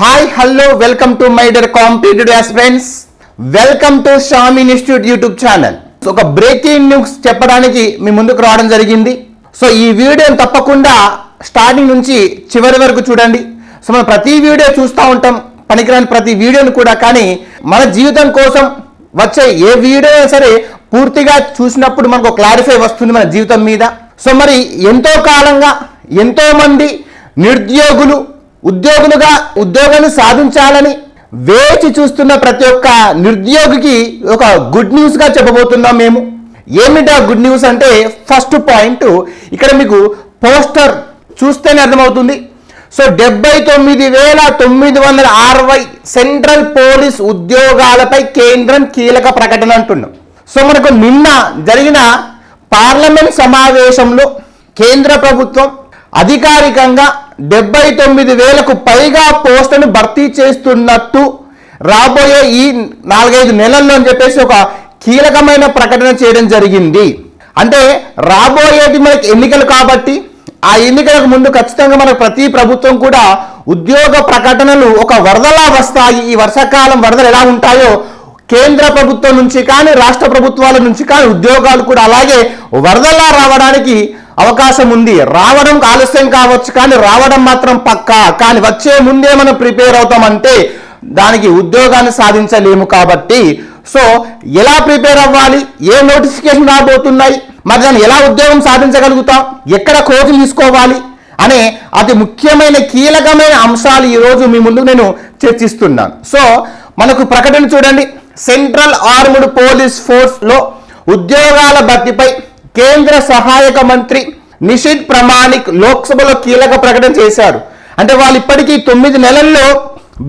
Hi hello welcome to my dear competitive aspirants welcome to Sham institute YouTube channel ఒక breaking news చెప్పడానికి మీ ముందుకు రావడం జరిగింది. సో ఈ వీడియోని తప్పకుండా స్టార్టింగ్ నుంచి చివరి వరకు చూడండి. సో మనం ప్రతి వీడియో చూస్తూ ఉంటాం. పనికిరాని ప్రతి వీడియోని కూడా. కానీ మన జీవితం కోసం వచ్చే ఏ వీడియో అయినా సరే పూర్తిగా చూసినప్పుడు మనకు క్లారిఫై వస్తుంది మన జీవితం మీద. సో మరి ఎంతో కాలంగా ఎంతో మంది నిరుద్యోగులు ఉద్యోగులుగా ఉద్యోగాన్ని సాధించాలని వేచి చూస్తున్న ప్రతి ఒక్క నిరుద్యోగికి ఒక గుడ్ న్యూస్గా చెప్పబోతున్నాం మేము. ఏమిటి ఆ గుడ్ న్యూస్ అంటే ఫస్ట్ పాయింట్ ఇక్కడ మీకు పోస్టర్ చూస్తేనే అర్థమవుతుంది. సో డెబ్బై తొమ్మిది వేల తొమ్మిది వందల అరవై సెంట్రల్ పోలీస్ ఉద్యోగాలపై కేంద్రం కీలక ప్రకటన అంటున్నాం. సో మనకు నిన్న జరిగిన పార్లమెంట్ సమావేశంలో కేంద్ర ప్రభుత్వం అధికారికంగా డెబ్బై తొమ్మిది వేలకు పైగా పోస్టును భర్తీ చేస్తున్నట్టు రాబోయే ఈ నాలుగైదు నెలల్లో అని చెప్పేసి ఒక కీలకమైన ప్రకటన చేయడం జరిగింది. అంటే రాబోయేది మనకి ఎన్నికలు కాబట్టి ఆ ఎన్నికలకు ముందు ఖచ్చితంగా మనకు ప్రతి ప్రభుత్వం కూడా ఉద్యోగ ప్రకటనలు ఒక వరదలా వస్తాయి. ఈ వర్షాకాలం వరదలు ఎలా ఉంటాయో కేంద్ర ప్రభుత్వం నుంచి కానీ రాష్ట్ర ప్రభుత్వాల నుంచి కానీ ఉద్యోగాలు కూడా అలాగే వరదలా రావడానికి అవకాశం ఉంది రావడం ఆలస్యం కావచ్చు కానీ రావడం మాత్రం పక్కా. కానీ వచ్చే ముందే మనం ప్రిపేర్ అవుతామంటే దానికి ఉద్యోగాన్ని సాధించలేము కాబట్టి. సో ఎలా ప్రిపేర్ అవ్వాలి? ఏ నోటిఫికేషన్ రాబోతున్నాయి? మరి దాన్ని ఎలా ఉద్యోగం సాధించగలుగుతాం? ఎక్కడ కోచింగ్ తీసుకోవాలి? అనే అతి ముఖ్యమైన కీలకమైన అంశాలు ఈరోజు మీ ముందు నేను చర్చిస్తున్నాను. సో మనకు ప్రకటన చూడండి. సెంట్రల్ ఆర్మ్డ్ పోలీస్ ఫోర్స్లో ఉద్యోగాల భర్తీపై కేంద్ర సహాయక మంత్రి నిషిత్ ప్రమాణిక్ లోక్సభలో కీలక ప్రకటన చేశారు. అంటే వాళ్ళు ఇప్పటికీ తొమ్మిది నెలల్లో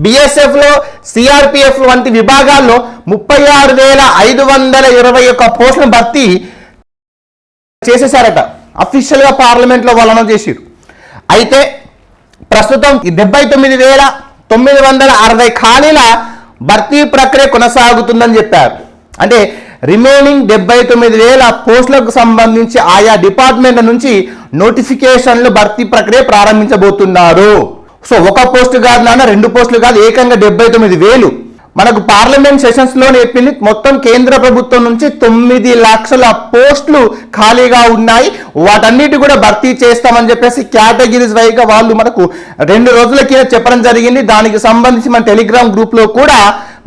బిఎస్ఎఫ్లో సిఆర్పిఎఫ్ వంటి విభాగాల్లో ముప్పై ఆరు వేల ఐదు వందల ఇరవై ఒక్క పోస్టులను భర్తీ చేసేసారట అఫీషియల్గా పార్లమెంట్లో వలన వాళ్ళు అనౌన్స్ చేసిరు అయితే ప్రస్తుతం డెబ్బై తొమ్మిది వేల తొమ్మిది వందల అరవై ఖాళీల భర్తీ ప్రక్రియ కొనసాగుతుందని చెప్పారు. అంటే రిమైనింగ్ డెబ్బై తొమ్మిది వేల పోస్టులకు సంబంధించి ఆయా డిపార్ట్మెంట్ల నుంచి నోటిఫికేషన్లు భర్తీ ప్రక్రియ ప్రారంభించబోతున్నారు. సో ఒక పోస్ట్ కాదు నాన్న రెండు పోస్టులు కాదు ఏకంగా డెబ్బై తొమ్మిది వేలు. మనకు పార్లమెంట్ సెషన్స్లో చెప్పింది మొత్తం కేంద్ర ప్రభుత్వం నుంచి తొమ్మిది లక్షల పోస్టులు ఖాళీగా ఉన్నాయి. వాటన్నిటి కూడా భర్తీ చేస్తామని చెప్పేసి కేటగిరీస్ వైగా వాళ్ళు మనకు రెండు రోజుల కింద చెప్పడం జరిగింది. దానికి సంబంధించి మన టెలిగ్రామ్ గ్రూప్లో కూడా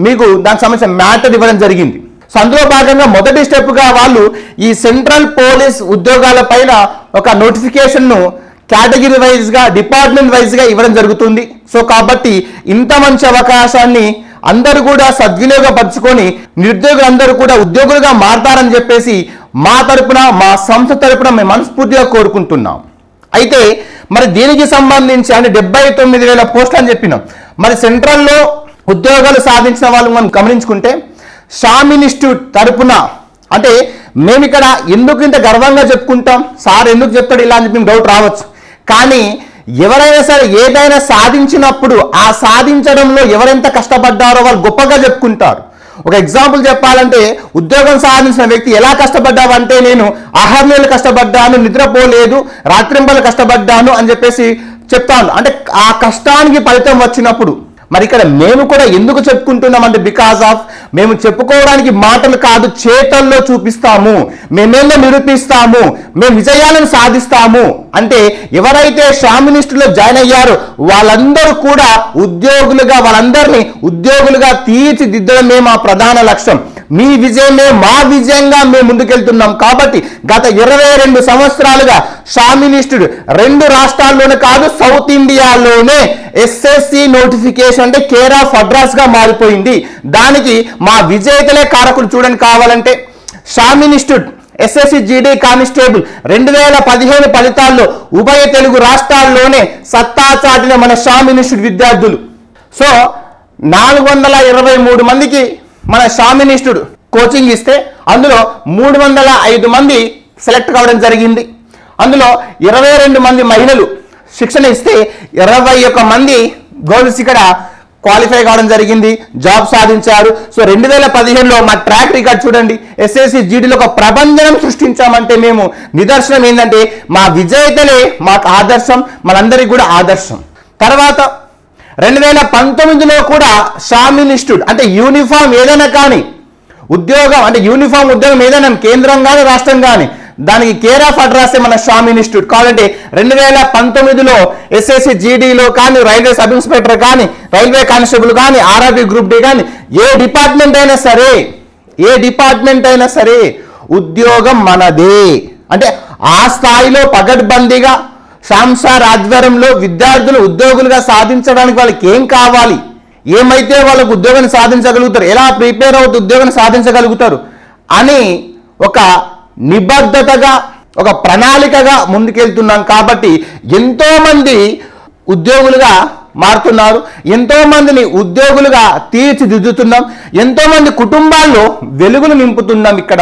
మీకు దానికి సంబంధించిన మ్యాటర్ ఇవ్వడం జరిగింది. అందులో భాగంగా మొదటి స్టెప్గా వాళ్ళు ఈ సెంట్రల్ పోలీస్ ఉద్యోగాల పైన ఒక నోటిఫికేషన్ను కేటగిరీ వైజ్గా డిపార్ట్మెంట్ వైజ్గా ఇవ్వడం జరుగుతుంది. సో కాబట్టి ఇంత మంచి అవకాశాన్ని అందరూ కూడా సద్వినియోగపరచుకొని నిరుద్యోగులు అందరూ కూడా ఉద్యోగులుగా మారతారని చెప్పేసి మా తరపున మా సంస్థ తరపున మేము మనస్ఫూర్తిగా కోరుకుంటున్నాం. అయితే మరి దీనికి సంబంధించి అంటే డెబ్బై తొమ్మిది వేల పోస్టులు అని చెప్పినాం. మరి సెంట్రల్లో ఉద్యోగాలు సాధించిన వాళ్ళు మనం గమనించుకుంటే షామినిస్టు తరపున అంటే మేము ఇక్కడ ఎందుకు ఇంత గర్వంగా చెప్పుకుంటాం? సార్ ఎందుకు చెప్తాడు ఇలా అని చెప్పి డౌట్ రావచ్చు. కానీ ఎవరైనా సరే ఏదైనా సాధించినప్పుడు ఆ సాధించడంలో ఎవరెంత కష్టపడ్డారో వాళ్ళు గొప్పగా చెప్పుకుంటారు. ఒక ఎగ్జాంపుల్ చెప్పాలంటే ఉద్యోగం సాధించిన వ్యక్తి ఎలా కష్టపడ్డావంటే నేను ఆహార్యాలు కష్టపడ్డాను నిద్రపోలేదు రాత్రింబలు కష్టపడ్డాను అని చెప్పేసి చెప్తాను. అంటే ఆ కష్టానికి ఫలితం వచ్చినప్పుడు మరి ఇక్కడ మేము కూడా ఎందుకు చెప్పుకుంటున్నాం అంటే బికాస్ ఆఫ్ మేము చెప్పుకోవడానికి మాటలు కాదు చేతల్లో చూపిస్తాము. మేమేందో నిరూపిస్తాము. మేము విజయాలను సాధిస్తాము. అంటే ఎవరైతే షామినిస్టులో జాయిన్ అయ్యారో వాళ్ళందరూ కూడా ఉద్యోగులుగా వాళ్ళందరినీ ఉద్యోగులుగా తీర్చిదిద్దడమే మా ప్రధాన లక్ష్యం. మీ విజయమే మా విజయంగా మేము ముందుకెళ్తున్నాం. కాబట్టి గత ఇరవై రెండు సంవత్సరాలుగా షామినిస్టుడు రెండు రాష్ట్రాల్లోనే కాదు సౌత్ ఇండియాలోనే ఎస్ఎస్సి నోటిఫికేషన్ అంటే కేర్ ఆఫ్ అడ్రస్గా మారిపోయింది. దానికి మా విజేతలే కారకులు చూడండి కావాలంటే. షామినిస్టుడ్ ఎస్ఎస్సి జీడీ కానిస్టేబుల్ రెండు వేల పదిహేను ఫలితాల్లో ఉభయ తెలుగు రాష్ట్రాల్లోనే సత్తా చాటిన మన షామినిస్టుడ్ విద్యార్థులు. సో నాలుగు వందల ఇరవై మూడు మందికి మన షామినిస్టుడు కోచింగ్ ఇస్తే అందులో మూడు వందల ఐదు మంది సెలెక్ట్ కావడం జరిగింది. అందులో ఇరవై రెండు మంది మహిళలు శిక్షణ ఇస్తే ఇరవై ఒక్క మంది గోల్స్ ఇక్కడ క్వాలిఫై కావడం జరిగింది జాబ్ సాధించారు. సో రెండు వేల పదిహేనులో మా ట్రాక్ రికార్డ్ చూడండి. ఎస్ఎస్సి జీడీలో ఒక ప్రబంధనం సృష్టించామంటే మేము నిదర్శనం ఏంటంటే మా విజేతలే మాకు ఆదర్శం మనందరికీ కూడా ఆదర్శం. తర్వాత రెండు వేల పంతొమ్మిదిలో కూడా షామ్ ఇన్స్టిట్యూట్ అంటే యూనిఫామ్ ఏదైనా కానీ ఉద్యోగం అంటే యూనిఫామ్ ఉద్యోగం ఏదైనా కేంద్రం కానీ రాష్ట్రం కానీ దానికి కేర్ ఆఫ్ అడ్రస్ మన షామ్ ఇన్స్టిట్యూట్ కాబట్టి రెండు వేల పంతొమ్మిదిలో ఎస్ఎస్సి జీడీలో కానీ రైల్వే సబ్ ఇన్స్పెక్టర్ కానీ రైల్వే కానిస్టేబుల్ కానీ ఆర్ఆర్బీ గ్రూప్ డి కానీ ఏ డిపార్ట్మెంట్ అయినా సరే ఏ డిపార్ట్మెంట్ అయినా సరే ఉద్యోగం మనదే. అంటే ఆ స్థాయిలో పగడ్బందీగా శాంసార్ ఆధ్వర్యంలో విద్యార్థులు ఉద్యోగులుగా సాధించడానికి వాళ్ళకి ఏం కావాలి? ఏమైతే వాళ్ళకు ఉద్యోగాన్ని సాధించగలుగుతారు? ఎలా ప్రిపేర్ అవుతూ ఉద్యోగాన్ని సాధించగలుగుతారు? అని ఒక నిబద్ధతగా ఒక ప్రణాళికగా ముందుకెళ్తున్నాం కాబట్టి ఎంతోమంది ఉద్యోగులుగా మారుతున్నారు ఎంతోమందిని ఉద్యోగులుగా తీర్చిదిద్దుతున్నాం ఎంతోమంది కుటుంబాల్లో వెలుగులు నింపుతున్నాం ఇక్కడ.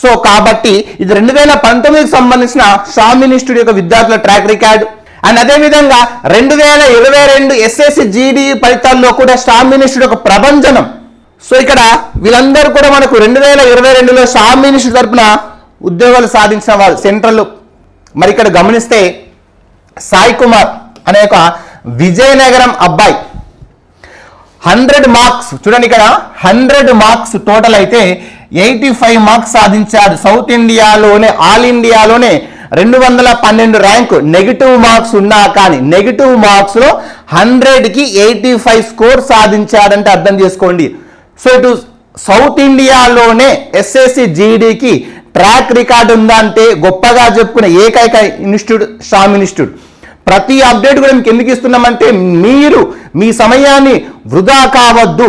సో కాబట్టి ఇది రెండు వేల పంతొమ్మిదికి సంబంధించిన షామ్ ఇన్స్టిట్యూట్ యొక్క విద్యార్థుల ట్రాక్ రికార్డు. అండ్ అదేవిధంగా రెండు వేల ఇరవై రెండు ఎస్ఎస్సి జీడీ ఫలితాల్లో కూడా షామ్ ఇన్స్టిట్యూట్ యొక్క ప్రభంజనం. సో ఇక్కడ వీళ్ళందరూ కూడా మనకు రెండు వేల ఇరవై రెండులో షామ్ ఇన్స్టిట్యూట్ తరపున ఉద్యోగాలు సాధించిన వాళ్ళు సెంట్రల్ మరి ఇక్కడ గమనిస్తే సాయి కుమార్ అనే ఒక విజయనగరం అబ్బాయి. హండ్రెడ్ మార్క్స్ చూడండి ఇక్కడ హండ్రెడ్ మార్క్స్ టోటల్ అయితే ఎయిటీ ఫైవ్ మార్క్స్ సాధించాడు. సౌత్ ఇండియాలోనే ఆల్ ఇండియాలోనే రెండు వందల పన్నెండు ర్యాంకు నెగిటివ్ మార్క్స్ ఉన్నా కానీ నెగిటివ్ మార్క్స్లో హండ్రెడ్కి ఎయిటీ ఫైవ్ స్కోర్ సాధించాడంటే అర్థం చేసుకోండి. సో ఇటు సౌత్ ఇండియాలోనే ఎస్ఎస్సి జీడీకి ట్రాక్ రికార్డ్ ఉందంటే గొప్పగా చెప్పుకునే ఏకైక ఇన్స్టిట్యూట్ షామ్ ఇన్స్టిట్యూట్. ప్రతి అప్డేట్ కూడా మీకు ఎందుకు ఇస్తున్నామంటే మీరు మీ సమయాన్ని వృధా కావద్దు.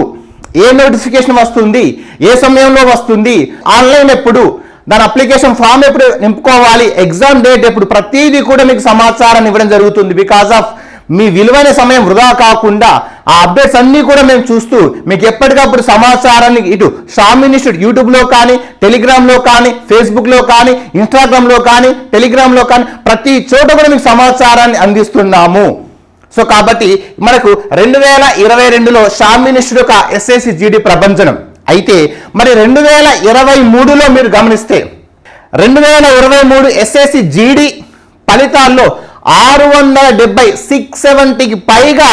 ఏ నోటిఫికేషన్ వస్తుంది ఏ సమయంలో వస్తుంది ఆన్లైన్ ఎప్పుడు దాని అప్లికేషన్ ఫామ్ ఎప్పుడు నింపుకోవాలి ఎగ్జామ్ డేట్ ఎప్పుడు ప్రతిదీ కూడా మీకు సమాచారాన్ని ఇవ్వడం జరుగుతుంది. బికాస్ ఆఫ్ మీ విలువైన సమయం వృధా కాకుండా ఆ అప్డేట్స్ అన్నీ కూడా మేము చూస్తూ మీకు ఎప్పటికప్పుడు సమాచారాన్ని ఇటు షామ్ ఇన్స్టిట్యూట్ యూట్యూబ్లో కానీ టెలిగ్రామ్లో కానీ ఫేస్బుక్లో కానీ ఇన్స్టాగ్రామ్లో కానీ టెలిగ్రామ్లో కానీ ప్రతి చోట కూడా మీకు సమాచారాన్ని అందిస్తున్నాము. సో కాబట్టి మనకు రెండు వేల ఇరవై రెండులో షామ్ ఇన్స్టిట్యూట్ యొక్క ఎస్ఎస్సి జీడి ప్రభంజనం. అయితే మరి రెండు వేల ఇరవై మూడులో మీరు గమనిస్తే రెండు వేల ఇరవై మూడు ఎస్ఎస్సి జీడి ఫలితాల్లో ఆరు వందల డెబ్బై సిక్స్ సెవెంటీకి పైగా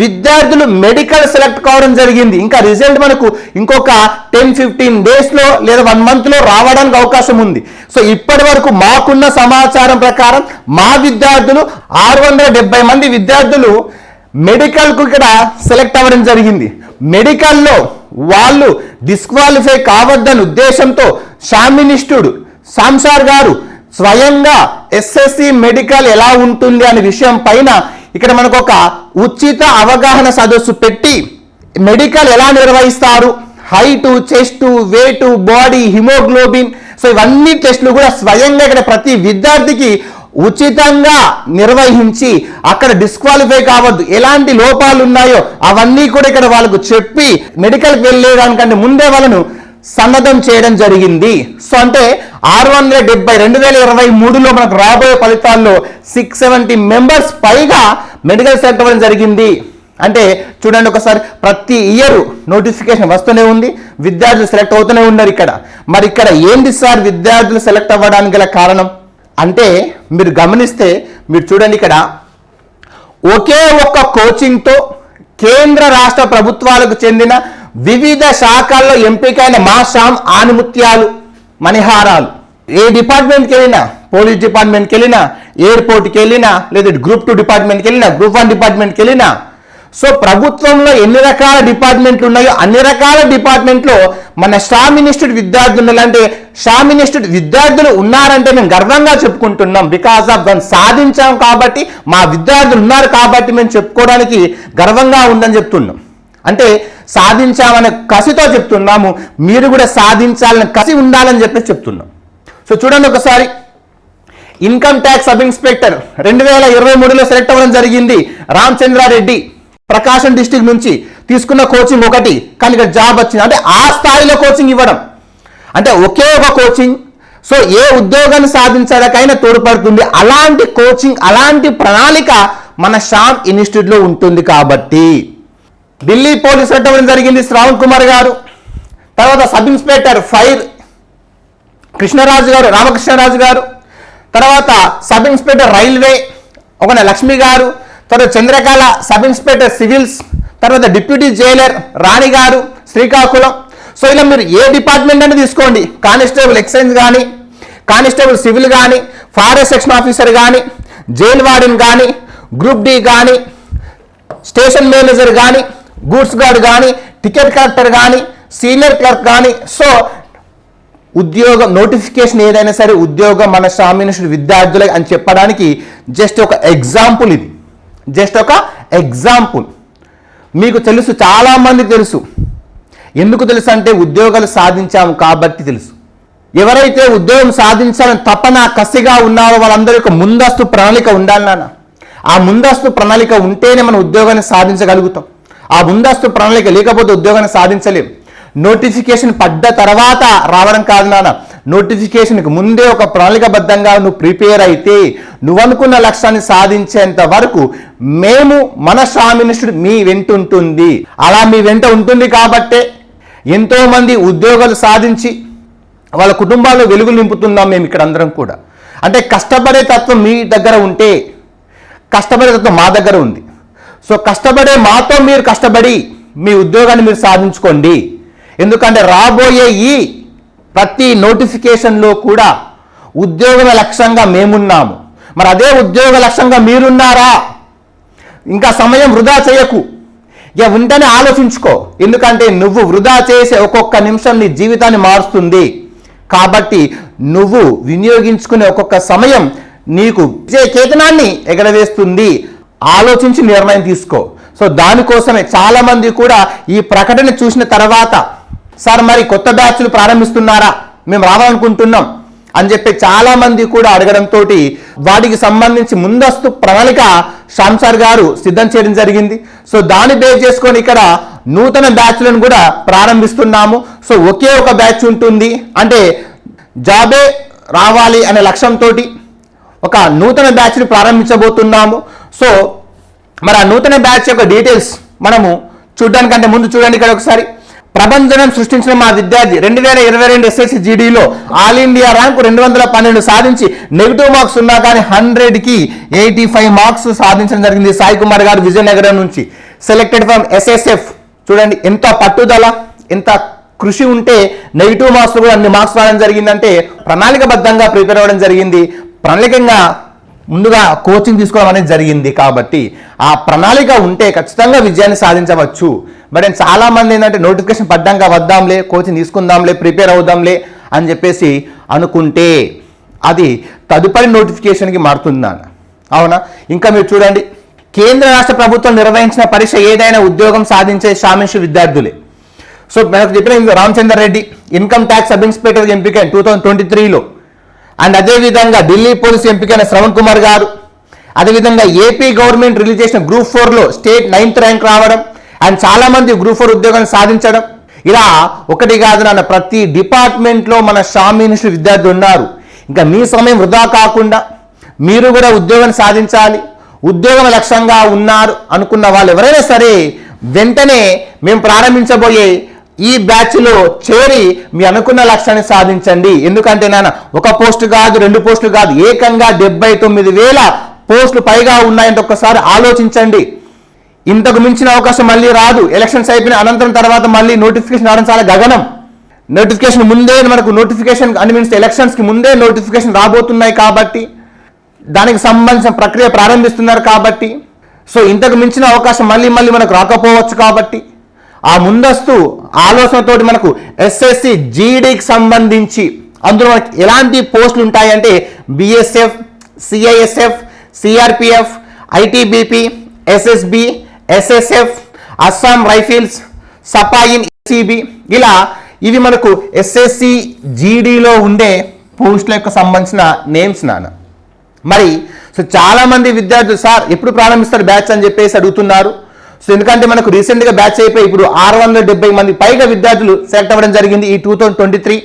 విద్యార్థులు మెడికల్ సెలెక్ట్ కావడం జరిగింది. ఇంకా రిజల్ట్ మనకు ఇంకొక టెన్ ఫిఫ్టీన్ డేస్లో లేదా వన్ మంత్లో రావడానికి అవకాశం ఉంది. సో ఇప్పటి వరకు మాకున్న సమాచారం ప్రకారం మా విద్యార్థులు ఆరు వందల డెబ్బై మంది విద్యార్థులు మెడికల్కు ఇక్కడ సెలెక్ట్ అవ్వడం జరిగింది. మెడికల్లో వాళ్ళు డిస్క్వాలిఫై కావద్దని ఉద్దేశంతో షామినిస్టుడు సాంసార్ గారు స్వయంగా ఎస్ఎస్సి మెడికల్ ఎలా ఉంటుంది అనే విషయం పైన ఇక్కడ మనకు ఒక ఉచిత అవగాహన సదస్సు పెట్టి మెడికల్ ఎలా నిర్వహిస్తారు? Height chest weight body haemoglobin so ఇవన్నీ టెస్టులు కూడా స్వయంగా ఇక్కడ ప్రతి విద్యార్థికి ఉచితంగా నిర్వహించి అక్కడ డిస్క్వాలిఫై కావద్దు. ఎలాంటి లోపాలు ఉన్నాయో అవన్నీ కూడా ఇక్కడ వాళ్ళకు చెప్పి మెడికల్కి వెళ్ళేదానికంటే ముందే వాళ్ళను సన్నద్ధం చేయడం జరిగింది. సో అంటే ఆరు వందల డెబ్బై రెండు వేల ఇరవై మూడులో మనకు రాబోయే ఫలితాల్లో సిక్స్ సెవెంటీ మెంబర్స్ పైగా మెడికల్ సెలెక్ట్ అవ్వడం జరిగింది. అంటే చూడండి ఒకసారి ప్రతి ఇయర్ నోటిఫికేషన్ వస్తూనే ఉంది విద్యార్థులు సెలెక్ట్ అవుతూనే ఉన్నారు ఇక్కడ. మరి ఇక్కడ ఏంటి సార్ విద్యార్థులు సెలెక్ట్ అవ్వడానికి గల కారణం? అంటే మీరు గమనిస్తే మీరు చూడండి ఇక్కడ ఒకే ఒక్క కోచింగ్తో కేంద్ర రాష్ట్ర ప్రభుత్వాలకు చెందిన వివిధ శాఖల్లో ఎంపికైన శాం ఆనుముత్యాలు. మణిహారాలు. ఏ డిపార్ట్మెంట్కి వెళ్ళినా పోలీస్ డిపార్ట్మెంట్కి వెళ్ళినా ఎయిర్పోర్ట్కి వెళ్ళినా లేదా గ్రూప్ టూ డిపార్ట్మెంట్కి వెళ్ళినా గ్రూప్ వన్ డిపార్ట్మెంట్కి వెళ్ళినా సో ప్రభుత్వంలో ఎన్ని రకాల డిపార్ట్మెంట్లు ఉన్నాయో అన్ని రకాల డిపార్ట్మెంట్లో మన షా ఇన్స్టిట్యూట్ విద్యార్థులు అంటే షామ్ ఇన్స్టిట్యూట్ విద్యార్థులు ఉన్నారంటే మేము గర్వంగా చెప్పుకుంటున్నాం. బికాస్ ఆఫ్ దాన్ని సాధించాం కాబట్టి మా విద్యార్థులు ఉన్నారు కాబట్టి మేము చెప్పుకోవడానికి గర్వంగా ఉందని చెప్తున్నాం. అంటే సాధించామనే కసితో చెప్తున్నాము మీరు కూడా సాధించాలని కసి ఉండాలని చెప్పేసి చెప్తున్నాం. సో చూడండి ఒకసారి ఇన్కమ్ ట్యాక్స్ సబ్ ఇన్స్పెక్టర్ రెండు వేల ఇరవై మూడులో సెలెక్ట్ అవ్వడం జరిగింది రామచంద్రారెడ్డి ప్రకాశం డిస్టిక్ నుంచి తీసుకున్న కోచింగ్ ఒకటి కానీ ఇక్కడ జాబ్ వచ్చింది. అంటే ఆ స్థాయిలో కోచింగ్ ఇవ్వడం. అంటే ఒకే ఒక కోచింగ్ సో ఏ ఉద్యోగాన్ని సాధించడానికైనా తోడ్పడుతుంది. అలాంటి కోచింగ్ అలాంటి ప్రణాళిక మన షామ్ ఇన్స్టిట్యూట్లో ఉంటుంది కాబట్టి. ఢిల్లీ పోలీస్ పెట్టడం జరిగింది శ్రావణ్ కుమార్ గారు. తర్వాత సబ్ ఇన్స్పెక్టర్ ఫైర్ కృష్ణరాజు గారు రామకృష్ణరాజు గారు. తర్వాత సబ్ ఇన్స్పెక్టర్ రైల్వే ఒక లక్ష్మి గారు. తర్వాత చంద్రకళ సబ్ ఇన్స్పెక్టర్ సివిల్స్. తర్వాత డిప్యూటీ జైలర్ రాణి గారు శ్రీకాకుళం. సో ఇలా మీరు ఏ డిపార్ట్మెంట్ అని తీసుకోండి. కానిస్టేబుల్ ఎక్సైజ్ కానీ కానిస్టేబుల్ సివిల్ కానీ ఫారెస్ట్ సెక్షన్ ఆఫీసర్ కానీ జైల్ వార్డెన్ కానీ గ్రూప్ డి కానీ స్టేషన్ మేనేజర్ కానీ గూడ్స్ గార్డ్ కానీ టికెట్ కలెక్టర్ కానీ సీనియర్ క్లర్క్ కానీ సో ఉద్యోగం నోటిఫికేషన్ ఏదైనా సరే ఉద్యోగం మన సామాన్యుడు విద్యార్థులకి అని చెప్పడానికి జస్ట్ ఒక ఎగ్జాంపుల్ ఇది. జస్ట్ ఒక ఎగ్జాంపుల్. మీకు తెలుసు చాలామంది తెలుసు. ఎందుకు తెలుసు అంటే ఉద్యోగాలు సాధించాము కాబట్టి తెలుసు. ఎవరైతే ఉద్యోగం సాధించాలని తపన కసిగా ఉన్నారో వాళ్ళందరూ యొక్క ముందస్తు ప్రణాళిక ఉండాలి నాన్న. ఆ ముందస్తు ప్రణాళిక ఉంటేనే మనం ఉద్యోగాన్ని సాధించగలుగుతాం. ఆ ముందస్తు ప్రణాళిక లేకపోతే ఉద్యోగాన్ని సాధించలేం. నోటిఫికేషన్ పడ్డ తర్వాత రావడం కాదు నాన్న. నోటిఫికేషన్కి ముందే ఒక ప్రణాళికబద్ధంగా నువ్వు ప్రిపేర్ అయితే నువ్వు అనుకున్న లక్ష్యాన్ని సాధించేంత వరకు మేము మన స్వామినిష్ఠుడు మీ వెంట ఉంటుంది. అలా మీ వెంట ఉంటుంది కాబట్టే ఎంతోమంది ఉద్యోగాలు సాధించి వాళ్ళ కుటుంబాల్లో వెలుగులు నింపుతున్నాం మేము ఇక్కడ అందరం కూడా. అంటే కష్టపడే తత్వం మీ దగ్గర ఉంటే కష్టపడే తత్వం మా దగ్గర ఉంది. సో కష్టపడే మాతో మీరు కష్టపడి మీ ఉద్యోగాన్ని మీరు సాధించుకోండి. ఎందుకంటే రాబోయే ఈ ప్రతి నోటిఫికేషన్లో కూడా ఉద్యోగ లక్ష్యంగా మేమున్నాము. మరి అదే ఉద్యోగ లక్ష్యంగా మీరున్నారా? ఇంకా సమయం వృధా చేయకు. ఇక వెంటనే ఆలోచించుకో. ఎందుకంటే నువ్వు వృధా చేసే ఒక్కొక్క నిమిషం నీ జీవితాన్ని మారుస్తుంది. కాబట్టి నువ్వు వినియోగించుకునే ఒక్కొక్క సమయం నీకు విజయ కేతనాన్ని ఎగరవేస్తుంది. ఆలోచించి నిర్ణయం తీసుకో. సో దానికోసమే చాలామంది కూడా ఈ ప్రకటన చూసిన తర్వాత సార్ మరి కొత్త బ్యాచ్లు ప్రారంభిస్తున్నారా? మేము రావాలనుకుంటున్నాం. అని చెప్పి చాలా మంది కూడా అడగడంతో వాటికి సంబంధించి ముందస్తు ప్రణాళిక షాంసార్ గారు సిద్ధం చేయడం జరిగింది. సో దాన్ని బేస్ చేసుకొని ఇక్కడ నూతన బ్యాచ్లను కూడా ప్రారంభిస్తున్నాము. సో ఒకే ఒక బ్యాచ్ ఉంటుంది. అంటే జాబే రావాలి అనే లక్ష్యంతో ఒక నూతన బ్యాచ్ని ప్రారంభించబోతున్నాము. సో మరి ఆ నూతన బ్యాచ్ యొక్క డీటెయిల్స్ మనము చూడడానికంటే ముందు చూడండి ఇక్కడ ఒకసారి. ప్రపంచం సృష్టించిన మా విద్యార్థి రెండు వేల ఇరవై రెండు ఎస్ఎస్సి జీడీలో ఆల్ ఇండియా ర్యాంకు రెండు వందల పన్నెండు సాధించి నెగిటివ్ మార్క్స్ ఉన్నా కానీ హండ్రెడ్కి ఎయిటీ ఫైవ్ మార్క్స్ సాధించడం జరిగింది సాయి కుమార్ గారు విజయనగరం నుంచి. సెలెక్టెడ్ ఫ్రమ్ ఎస్ఎస్ఎఫ్ చూడండి ఎంత పట్టుదల ఎంత కృషి ఉంటే నెగిటివ్ మార్క్స్ కూడా అన్ని మార్క్స్ రావడం జరిగిందంటే ప్రణాళికబద్ధంగా ప్రిపేర్ అవ్వడం జరిగింది. ప్రణాళికంగా ముందుగా కోచింగ్ తీసుకోవడం అనేది జరిగింది కాబట్టి ఆ ప్రణాళిక ఉంటే ఖచ్చితంగా విజయాన్ని సాధించవచ్చు. బట్ నేను చాలామంది ఏంటంటే నోటిఫికేషన్ పడ్డాక వద్దాంలే కోచింగ్ తీసుకుందాంలే ప్రిపేర్ అవుదాంలే అని చెప్పేసి అనుకుంటే అది తదుపరి నోటిఫికేషన్కి మారుతుంది నాన్న అవునా? ఇంకా మీరు చూడండి కేంద్ర రాష్ట్ర ప్రభుత్వం నిర్వహించిన పరీక్ష ఏదైనా ఉద్యోగం సాధించే సామిషు విద్యార్థులే. సో మనకు చెప్పిన Ramachandra Reddy income tax sub inspector ఎంపిక టూ థౌజండ్ ట్వంటీ త్రీలో అండ్ అదేవిధంగా ఢిల్లీ పోలీస్ ఎంపికైన శ్రవణ్ కుమార్ గారు అదేవిధంగా ఏపీ గవర్నమెంట్ రిలీజ్ చేసిన గ్రూప్ ఫోర్లో స్టేట్ నైన్త్ ర్యాంక్ రావడం అండ్ చాలా మంది గ్రూప్ ఫోర్ ఉద్యోగాన్ని సాధించడం. ఇలా ఒకటి కాదు నాన్న ప్రతి డిపార్ట్మెంట్లో మన షామీనిస్ట్ విద్యార్థులు ఉన్నారు. ఇంకా మీ సమయం వృధా కాకుండా మీరు కూడా ఉద్యోగం సాధించాలి ఉద్యోగం లక్ష్యంగా ఉన్నారు అనుకున్న వాళ్ళు ఎవరైనా సరే వెంటనే మేము ప్రారంభించబోయే ఈ బ్యాచ్లో చేరి మీ అనుకున్న లక్ష్యాన్ని సాధించండి. ఎందుకంటే నాన్న ఒక పోస్ట్ కాదు రెండు పోస్టులు కాదు ఏకంగా డెబ్బై తొమ్మిది వేల పోస్టులు పైగా ఉన్నాయంటే ఒక్కసారి ఆలోచించండి. ఇంతకు మించిన అవకాశం మళ్ళీ రాదు. ఎలక్షన్స్ అయిపోయిన అనంతరం తర్వాత మళ్ళీ నోటిఫికేషన్ రావడం చాలా గగనం. నోటిఫికేషన్ ముందే మనకు నోటిఫికేషన్ అని మీన్స్ ఎలక్షన్స్కి ముందే నోటిఫికేషన్ రాబోతున్నాయి కాబట్టి దానికి సంబంధించిన ప్రక్రియ ప్రారంభిస్తున్నారు కాబట్టి సో ఇంతకు మించిన అవకాశం మళ్ళీ మళ్ళీ మనకు రాకపోవచ్చు కాబట్టి ఆ ముందస్తు ఆలోచనతోటి మనకు ఎస్ఎస్సి జీడీకి సంబంధించి అందులో మనకి ఎలాంటి పోస్టులు ఉంటాయంటే BSF CISF CRPF ITBP SSB SSF Assam rifles సపాయిన్ సిబి ఇలా ఇవి మనకు ఎస్ఎస్సి జీడీలో ఉండే పోస్టుల యొక్క సంబంధించిన నేమ్స్ నాన్న. మరి సో చాలా మంది విద్యార్థులు సార్ ఎప్పుడు ప్రారంభిస్తారు బ్యాచ్? అని చెప్పేసి అడుగుతున్నారు. సో ఎందుకంటే మనకు రీసెంట్గా బ్యాచ్ అయిపోయి ఇప్పుడు ఆరు వందల డెబ్బై మంది పైగా విద్యార్థులు సెలెక్ట్ అవ్వడం జరిగింది ఈ two thousand twenty three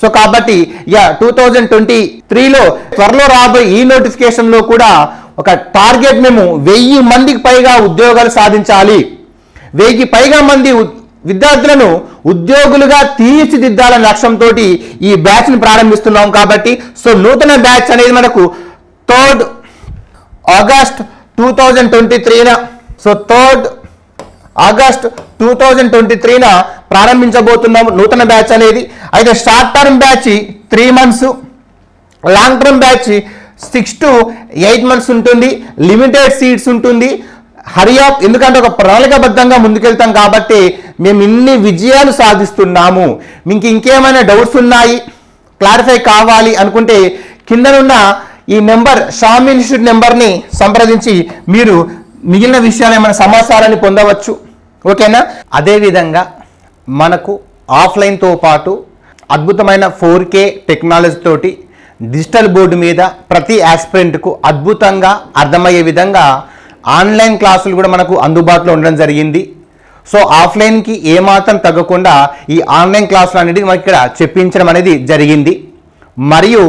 so కాబట్టి యా టూ థౌజండ్ ట్వంటీ త్రీలో త్వరలో రాబోయే ఈ నోటిఫికేషన్లో కూడా ఒక టార్గెట్ మేము వెయ్యి మందికి పైగా ఉద్యోగాలు సాధించాలి. వెయ్యికి పైగా మంది విద్యార్థులను ఉద్యోగులుగా తీర్చిదిద్దాలనే లక్ష్యంతో ఈ బ్యాచ్ని ప్రారంభిస్తున్నాం కాబట్టి సో నూతన బ్యాచ్ అనేది మనకు third August two thousand twenty త్రీన so third August two thousand twenty త్రీన ప్రారంభించబోతున్నాము నూతన బ్యాచ్ అనేది అయితే short term batch three months long term batch six to eight months ఉంటుంది లిమిటెడ్ సీట్స్ ఉంటుంది. హరియాప్ ఎందుకంటే ఒక ప్రణాళికబద్ధంగా ముందుకెళ్తాం కాబట్టి మేము ఇన్ని విజయాలు సాధిస్తున్నాము. మీకు ఇంకేమైనా డౌట్స్ ఉన్నాయి? క్లారిఫై కావాలి అనుకుంటే కిందనున్న ఈ నెంబర్ షామ్ ఇన్స్టిట్యూట్ నెంబర్ని సంప్రదించి మీరు మిగిలిన విషయాలు ఏమైనా సమాచారాన్ని పొందవచ్చు? ఓకేనా? అదేవిధంగా మనకు ఆఫ్లైన్తో పాటు అద్భుతమైన ఫోర్ కే టెక్నాలజీ తోటి డిజిటల్ బోర్డు మీద ప్రతి యాస్పిరెంట్కు అద్భుతంగా అర్థమయ్యే విధంగా ఆన్లైన్ క్లాసులు కూడా మనకు అందుబాటులో ఉండడం జరిగింది. సో ఆఫ్లైన్కి ఏమాత్రం తగ్గకుండా ఈ ఆన్లైన్ క్లాసులు అనేది మనకి ఇక్కడ చెప్పించడం అనేది జరిగింది. మరియు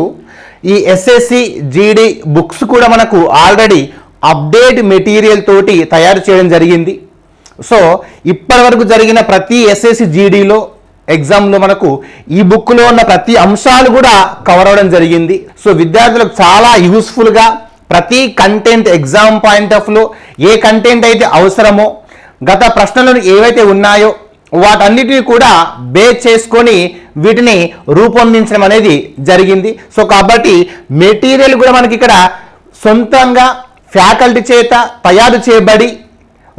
ఈ ఎస్ఎస్సి జీడీ బుక్స్ కూడా మనకు ఆల్రెడీ అప్డేట్ మెటీరియల్ తోటి తయారు చేయడం జరిగింది. సో ఇప్పటి వరకు జరిగిన ప్రతి ఎస్ఎస్సి జీడీలో ఎగ్జామ్లో మనకు ఈ బుక్లో ఉన్న ప్రతి అంశాలు కూడా కవర్ అవ్వడం జరిగింది. సో విద్యార్థులకు చాలా యూస్ఫుల్గా ప్రతి కంటెంట్ ఎగ్జామ్ పాయింట్ ఆఫ్లో ఏ కంటెంట్ అయితే అవసరమో గత ప్రశ్నలు ఏవైతే ఉన్నాయో వాటన్నిటిని కూడా బేస్ చేసుకొని వీటిని రూపొందించడం అనేది జరిగింది. సో కాబట్టి మెటీరియల్ కూడా మనకి ఇక్కడ సొంతంగా ఫ్యాకల్టీ చేత తయారు చేయబడి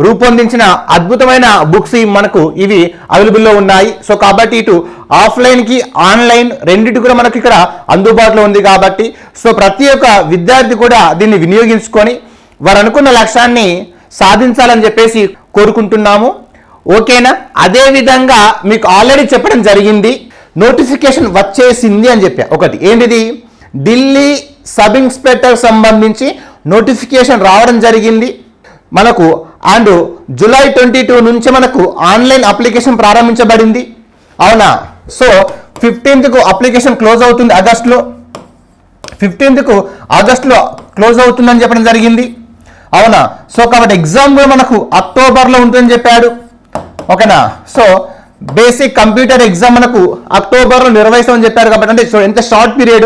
రూపొందించిన అద్భుతమైన బుక్స్ మనకు ఇవి అవైలబుల్లో ఉన్నాయి. సో కాబట్టి ఇటు ఆఫ్లైన్కి ఆన్లైన్ రెండింటి కూడా మనకి ఇక్కడ అందుబాటులో ఉంది కాబట్టి సో ప్రతి ఒక్క విద్యార్థి కూడా దీన్ని వినియోగించుకొని వారు అనుకున్న లక్ష్యాన్ని సాధించాలని చెప్పేసి కోరుకుంటున్నాము. ఓకేనా? అదే విధంగా మీకు ఆల్రెడీ చెప్పడం జరిగింది. నోటిఫికేషన్ వచ్చేసింది అని చెప్పా. ఒకటి. ఏంటిది? ఢిల్లీ సబ్ ఇన్స్పెక్టర్ సంబంధించి నోటిఫికేషన్ రావడం జరిగింది. మనకు అండ్ జూలై ట్వంటీ టూ నుంచి మనకు ఆన్లైన్ అప్లికేషన్ ప్రారంభించబడింది. అవునా? సో ఫిఫ్టీన్త్కు అప్లికేషన్ క్లోజ్ అవుతుంది ఆగస్ట్లో. ఫిఫ్టీన్త్కు ఆగస్ట్లో క్లోజ్ అవుతుందని చెప్పడం జరిగింది. అవునా? సో కాబట్టి ఎగ్జామ్ కూడా మనకు అక్టోబర్లో ఉంటుందని చెప్పాడు. ఓకేనా? సో బేసిక్ కంప్యూటర్ ఎగ్జామ్ మనకు అక్టోబర్లో నిర్వహిస్తామని చెప్పారు కాబట్టి అంటే సో ఎంత షార్ట్ పీరియడ్.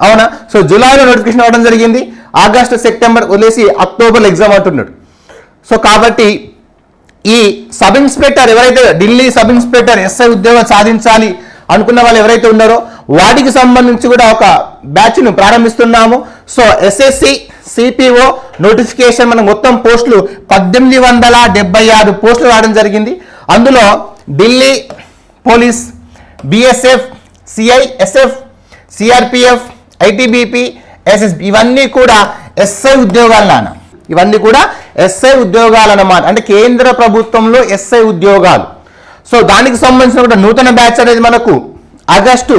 అవునా? సో జూలైలో నోటిఫికేషన్ అవ్వడం జరిగింది. ఆగస్టు సెప్టెంబర్ వదిలేసి అక్టోబర్లో ఎగ్జామ్ అంటున్నాడు సో కాబట్టి ఈ సబ్ ఇన్స్పెక్టర్ ఎవరైతే ఢిల్లీ సబ్ ఇన్స్పెక్టర్ ఎస్ఐ ఉద్యోగం సాధించాలి అనుకున్న వాళ్ళు ఎవరైతే ఉన్నారో వాటికి సంబంధించి కూడా ఒక బ్యాచ్ను ప్రారంభిస్తున్నాము. సో ఎస్ఎస్సి సిపిఓ నోటిఫికేషన్ మన మొత్తం పోస్టులు పద్దెనిమిది వందల డెబ్బై ఆరు పోస్టులు రావడం జరిగింది. అందులో Delhi police BSF CISF CRPF ITBP SSB ఇవన్నీ కూడా ఎస్ఐ ఉద్యోగాలు ఇవన్నీ కూడా ఎస్ఐ ఉద్యోగాలు అన్నమాట అంటే కేంద్ర ప్రభుత్వంలో ఎస్ఐ ఉద్యోగాలు. సో దానికి సంబంధించిన కూడా నూతన బ్యాచ్ అనేది మనకు ఆగస్టు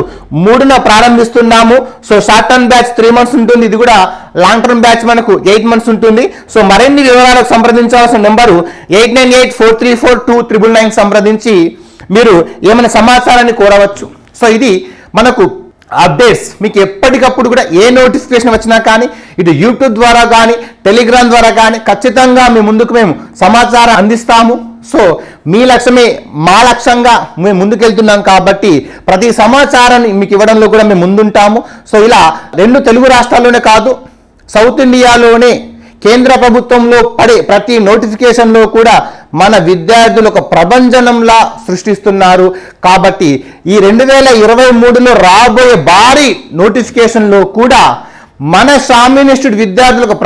మూడున ప్రారంభిస్తున్నాము. So short term batch three months ఉంటుంది. ఇది కూడా లాంగ్ టర్మ్ బ్యాచ్ మనకు ఎయిట్ మంత్స్ ఉంటుంది. సో మరిన్ని వివరాలకు సంప్రదించాల్సిన number eight nine eight four three four two triple nine సంప్రదించి మీరు ఏమైనా సమాచారాన్ని కోరవచ్చు. సో ఇది మనకు అప్డేట్స్ మీకు ఎప్పటికప్పుడు కూడా ఏ నోటిఫికేషన్ వచ్చినా కానీ ఇటు యూట్యూబ్ ద్వారా కానీ టెలిగ్రామ్ ద్వారా కానీ ఖచ్చితంగా మీ ముందుకు మేము సమాచారం అందిస్తాము. సో మీ లక్ష్యమే మా లక్ష్యంగా మేము ముందుకెళ్తున్నాం కాబట్టి ప్రతి సమాచారాన్ని మీకు ఇవ్వడంలో కూడా మేము ముందుంటాము. సో ఇలా రెండు తెలుగు రాష్ట్రాల్లోనే కాదు సౌత్ ఇండియాలోనే కేంద్ర ప్రభుత్వంలో పడే ప్రతి నోటిఫికేషన్లో కూడా మన విద్యార్థులు ఒక ప్రభంజనంలా సృష్టిస్తున్నారు. కాబట్టి ఈ రెండు వేల ఇరవై మూడులో రాబోయే భారీ నోటిఫికేషన్లో కూడా మన షామి ఇన్స్టిట్యూట్ విద్యార్థులకు ఒక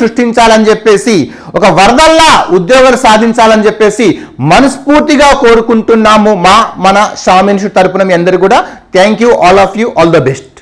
సృష్టించాలని చెప్పేసి ఒక వరదల్లా ఉద్యోగాలు సాధించాలని చెప్పేసి మనస్ఫూర్తిగా కోరుకుంటున్నాము మా మన షామి ఇన్స్టిట్యూట్ తరపున మీ అందరు కూడా. Thank you all of you all the best